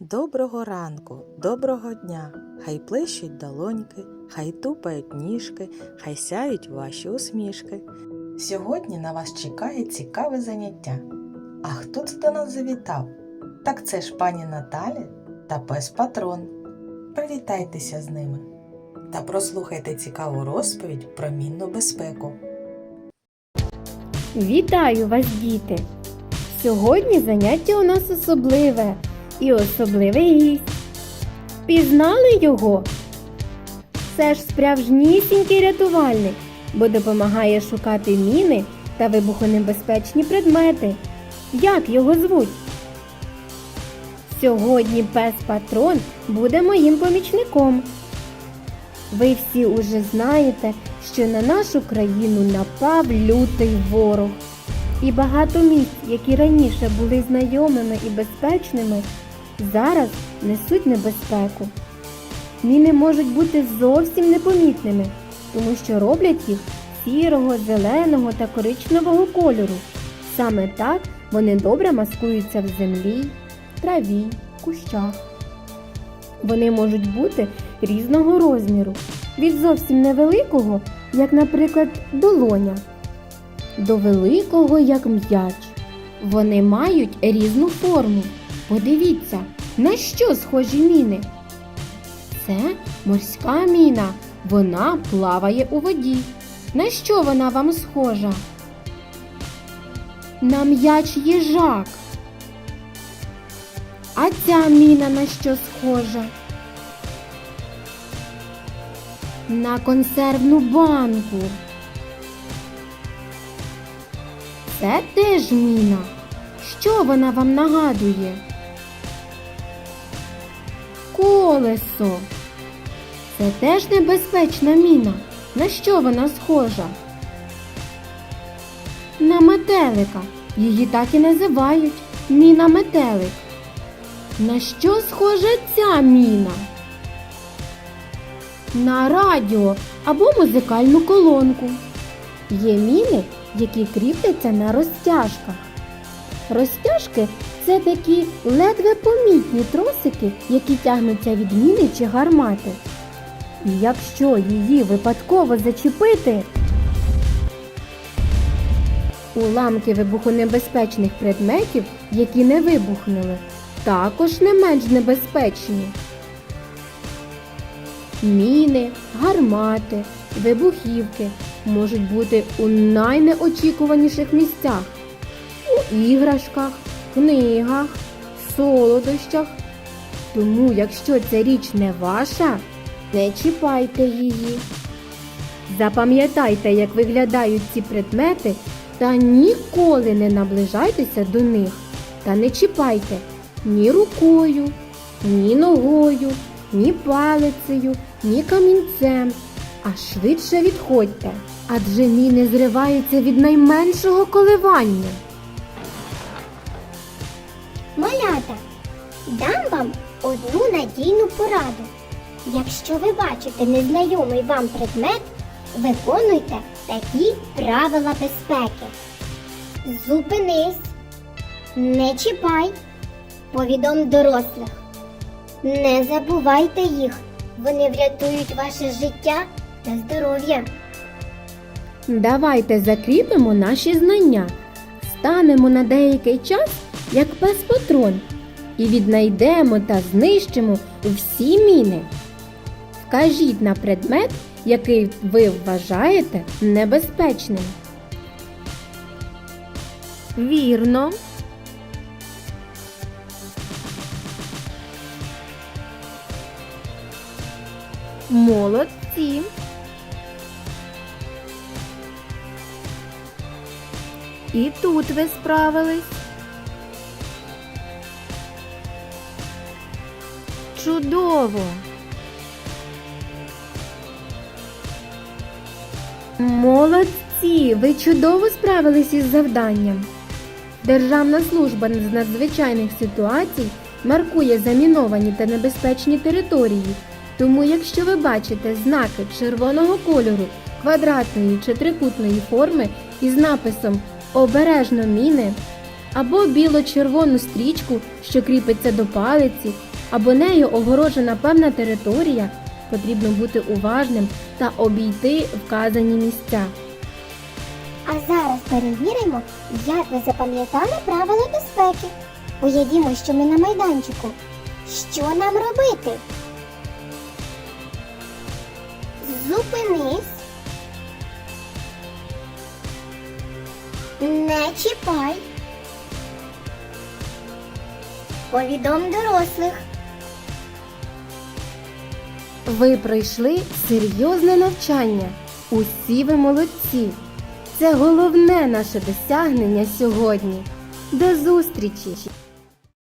Доброго ранку, доброго дня, хай плещуть долоньки, хай тупають ніжки, хай сяють ваші усмішки. Сьогодні на вас чекає цікаве заняття. А хто це до нас завітав? Так це ж пані Наталя та пес Патрон. Привітайтеся з ними та прослухайте цікаву розповідь про мінну безпеку. Вітаю вас, діти! Сьогодні заняття у нас особливе і особливий гість. Пізнали його? Це ж справжнісінький рятувальник, бо допомагає шукати міни та вибухонебезпечні предмети. Як його звуть? Сьогодні пес Патрон буде моїм помічником. Ви всі уже знаєте, що на нашу країну напав лютий ворог. І багато місць, які раніше були знайомими і безпечними, зараз несуть небезпеку. Міни можуть бути зовсім непомітними, тому що роблять їх сірого, зеленого та коричневого кольору. Саме так вони добре маскуються в землі, траві, кущах. Вони можуть бути різного розміру, від зовсім невеликого, як, наприклад, долоня, до великого, як м'яч. Вони мають різну форму. Подивіться, на що схожі міни? Це морська міна. Вона плаває у воді. На що вона вам схожа? На м'яч їжак. А ця міна на що схожа? На консервну банку. Це теж міна. Що вона вам нагадує? Колесо. Це теж небезпечна міна. На що вона схожа? На метелика. Її так і називають міна метелик. На що схожа ця міна? На радіо або музикальну колонку. Є міни, які кріпляться на розтяжках. Розтяжки це такі ледве помітні тросики, які тягнуться від міни чи гармати. І якщо її випадково зачепити, уламки вибухонебезпечних предметів, які не вибухнули, також не менш небезпечні. Міни, гармати, вибухівки можуть бути у найнеочікуваніших місцях іграшках, книгах, солодощах. Тому, якщо ця річ не ваша, не чіпайте її. Запам'ятайте, як виглядають ці предмети, та ніколи не наближайтеся до них та не чіпайте ні рукою, ні ногою, ні палицею, ні камінцем, а швидше відходьте, адже міни зриваються від найменшого коливання. Дам вам одну надійну пораду. Якщо ви бачите незнайомий вам предмет, виконуйте такі правила безпеки. Зупинись, не чіпай, повідом дорослих. Не забувайте їх, вони врятують ваше життя та здоров'я. Давайте закріпимо наші знання, станемо на деякий час як пес патрон і віднайдемо та знищимо всі міни. Вкажіть на предмет, який ви вважаєте небезпечним. Вірно. Молодці. І тут ви справились. Чудово. Молодці! Ви чудово справились із завданням. Державна служба з надзвичайних ситуацій маркує заміновані та небезпечні території. Тому, якщо ви бачите знаки червоного кольору, квадратної чи трикутної форми із написом Обережно міни або біло-червону стрічку, що кріпиться до палиці, або нею огорожена певна територія, потрібно бути уважним та обійти вказані місця. А зараз перевіримо, як ви запам'ятали правила безпеки. Уявімо, що ми на майданчику. Що нам робити? Зупинись. Не чіпай. Повідом дорослих. Ви пройшли серйозне навчання. Усі ви молодці. Це головне наше досягнення сьогодні. До зустрічі!